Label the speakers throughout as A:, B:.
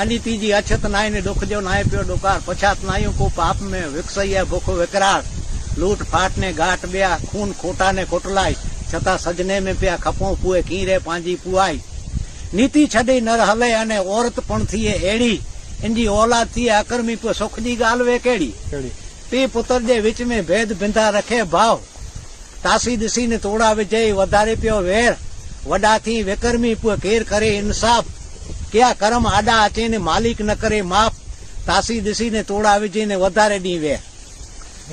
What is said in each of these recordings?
A: અને ત્રીજી અછત નાય ને ડોખજો નાય પ્યો ડોકાર પછાત નાયું કો પાપ મેં વિકસૈયા ભૂખો વિકરાળ લૂટ ફાટ ને ગાંઠ બ્યા ખૂન ખોટા ને ખોટલાય છતાં સજને મેં પ્યા ખપો પુએ કીરે પાંજી પુઆઈ નીતિ છડી નર હલે અને ઓરત પણ થીએ એડી ઇનજી ઓલાદ થી અકર્મી પો સુખ જી ગાલ વે
B: કેડી
A: તે પુત્ર જે વિચ મેં ભેદ બિંધા રખે ભાવ તાસી દિસી ને તોડાવે જઈ વધારે પ્યો વેર વડા થી વેકર્મી પો કેર કરે ઇન્સાફ કે આ કરમ આડા હાથે ને માલિક ન કરે માફ તાસી દિસીને તોડાવી જઈને વધારે નહીં વે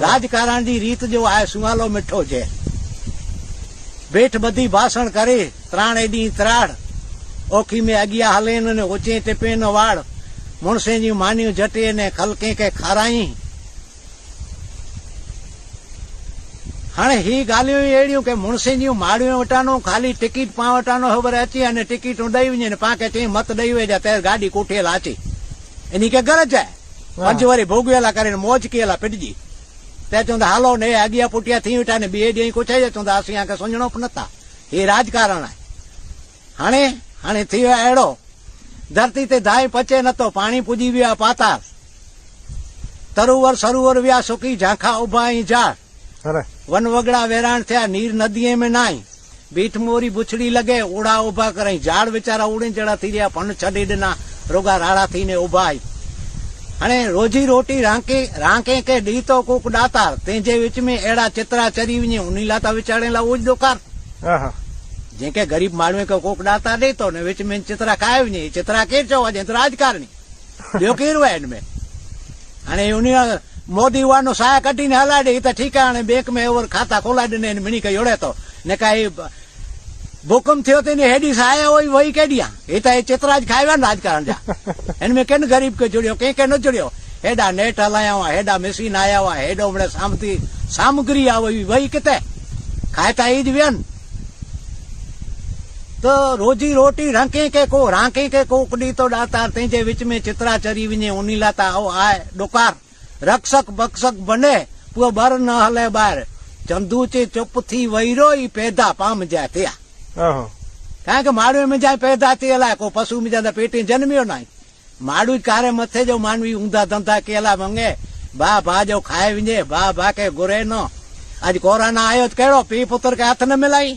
A: રાજકારણની રીત જો આ સુવાલો મીઠો છે ભેઠ બધી ભાષણ કરે ત્રાણે દી ત્રાડ ઓખી મેં અગિયા હલેન ને ઓચે ટેપે વાળ મુણસેની માન્યું જટે ને ખલકે કે ખારાઈ હાણે હી ગાલ્યું એડ્યું કે મુણસીની માળ્યું વટાનું ખાલી ટિકિટ પાવટાનો ખબર હતી અને ટિકિટ ઉડાવી ને પાંકે તે મત દઈ જા ત્યારે ગાડી કુઠેલ હતી એની કે ઘરે જાય પંચવારી ભોગવેલા કરીને મોજ કેલા પીટજી તે ચંદ હાલો ને આગિયા પુટિયા થઈ ઉઠા ને બે ડી કુછાઈ જાય ચંદ આસી આંકે સોંજણો પણ નતા એ રાજકારણ હાણે હાણે થયો એડો ધરતી તે ધાય પચે નતો પાણી પૂજી વ્યા પાતાર તરુવર સરુવર વ્યા સુકી ઝાંખા ઉભા અહીં ઝાડ વનવગડા વેરાણ થયા નીર નદી એમ નાય બીઠ મોરી બુછડી લગે ઓડા ઉભા કરે ઝાડ વેચારા ઉડીને જડા થઈ રહ્યા પણ છડીડના રોગા રાડા થઈને ઉભાય અને રોજી રોટી રાંકે રાંકે કે ડીતો કોક દાતાર તે જે વિચ મે એડા ચિત્રા ચરીવની ઉની લાતા વિચારેલા ઉજ દોકાર જે કે ગરીબ માળવે કે કોક દાતા દેતો ને વિચ મે ચિત્રા કાયવની ચિત્રા કે છો આજે રાજકારણી લ્યો કેરવા એડ મે અને ઉની મોદી વાનો સાયા કાઢીને હલાડે ઇત ઠીકાને બેક મે ઓર ખાતા ખોલાડે ને મણી કયોડે તો ને કા એ ભોકમ થ્યો તો એ હેડી સાયા હોય વહી કી દિયા હે તા એ ચિત્રરાજ ખાયા ને રાજ કરન જા એન મે કેન ગરીબ કે જોડીઓ કે કે ન જોડીઓ હેડા નેટ આયાવા હેડા મશીન આયાવા હેડો વળે સામતી સામગ્રી આવવી વહી કતે ખાયતા ઈ દવેન તો રોજી રોટી રાખ કે કો રાખ કે કો કુડી તો દાતા તે જે وچ મે ચિત્રા ચરી વિને ઉનીલા તા આ ડોકર रक्षक बक्षक बने पुअ बर न हले ॿार चंदू चे चुप थी वही रो ई पैदा पाम जाए थिया કારણ કે માળવે મેં જાય પેદા થયેલા કોઈ પશુ બીજા પેટી જન્મ્યો નહીં માળું કારે મથે જો માનવી ઊંધા ધંધા કેલા મંગે બા ભા જો ખાય વિજે બા ભા કે ગુરે નો આજ કોરોના આવ્યો કેળો પી પુત્ર કે હાથ ન મિલાઈ